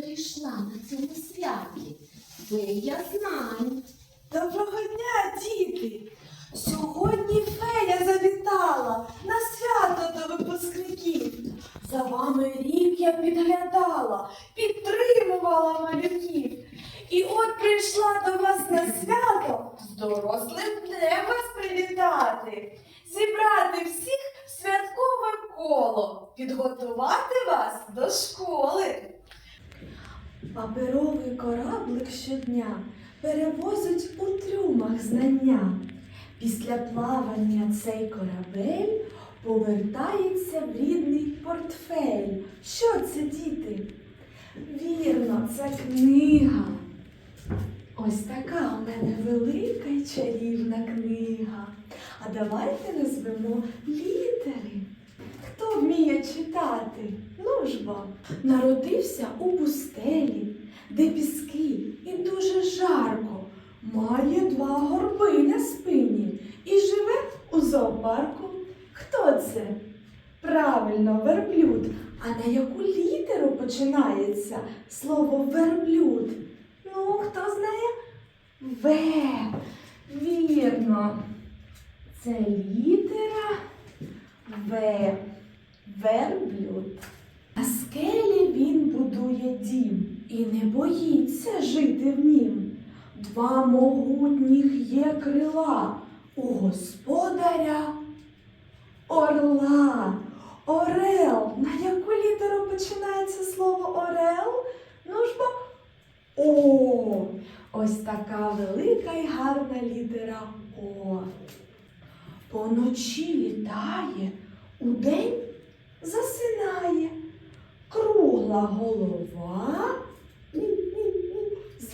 прийшла на цьому святі? Ви я знаю. Доброго дня, діти! Сьогодні фея завітала на свято до випускників. За вами рік я підглядала, підтримувала малюків. І от прийшла до вас на свято з дорослим днем вас привітати, щодня перевозить у трюмах знання. Після плавання цей корабель повертається в рідний портфель. Що це, діти? Вірно, це книга. Ось така у мене велика й чарівна книга. А давайте назвемо літери. Хто вміє читати? Ну ж бо, народився у пустелі, де піски має два горби на спині і живе у зоопарку. Хто це? Правильно, верблюд. А на яку літеру починається слово верблюд? Ну, хто знає? В. Вірно. Це літера В. Верблюд. На скелі він будує дім і не боїться жити в нім. Два могутніх є крила у господаря орла. Орел. На яку літеру починається слово орел? Ну ж бо О. Ось така велика і гарна літера О. Поночі літає, удень засинає. Кругла голова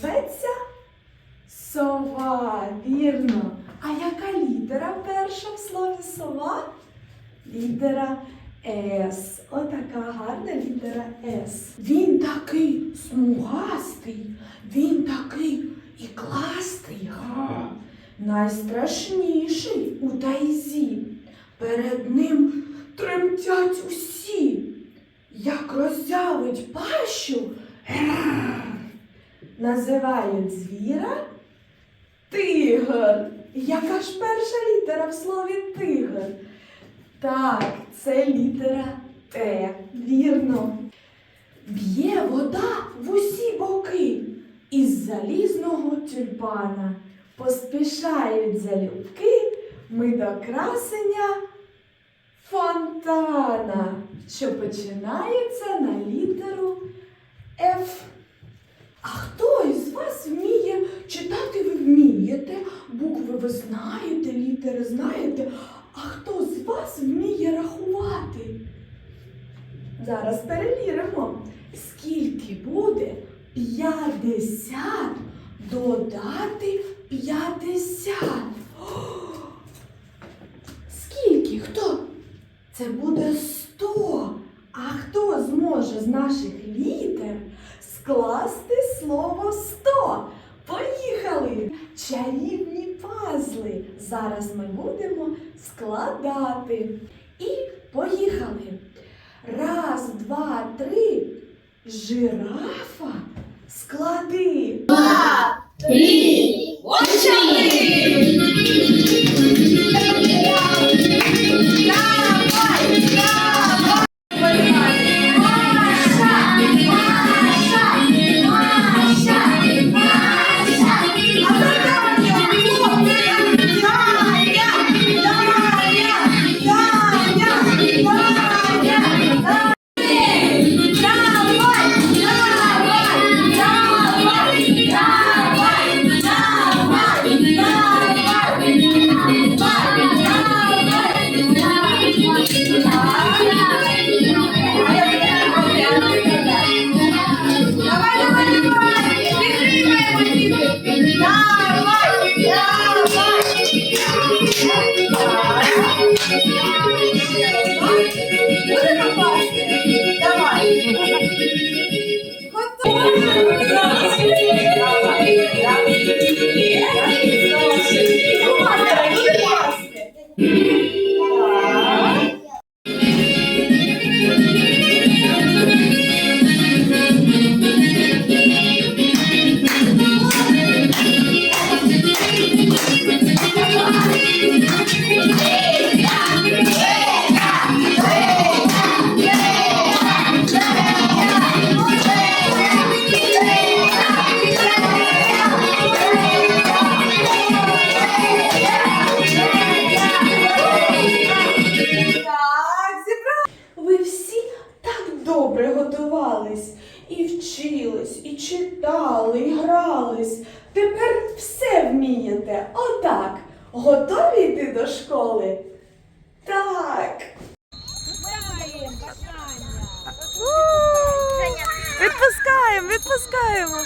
зветься вірно. А яка літера перша в слові сова? Літера С. Отака гарна літера С. Він такий смугастий, він такий і кластий. Найстрашніший у тайзі. Перед ним тремтять усі. Як роззявить пащу, називають звіра тигр. Яка ж перша літера в слові тигр? Так, це літера Т. Вірно. Б'є вода в усі боки із залізного тюльпана. Поспішають залюбки ми до красення фонтана, що починається на літеру Ф. А хто із вас вміє читати ви вмієте? Букви ви знаєте, літери знаєте. А хто з вас вміє рахувати? Зараз перевіримо, скільки буде 50 додати 50. О! Скільки? Хто? Це буде 100. А хто зможе з наших літер скласти слово 100? Поїхали! Чарівні пазли. Зараз ми будемо складати. І поїхали. Раз, два, три. Жирафа склади. Три, Давай, вмієте. Отак. Готові йти до школи? Так. Відпускаємо, відпускаємо.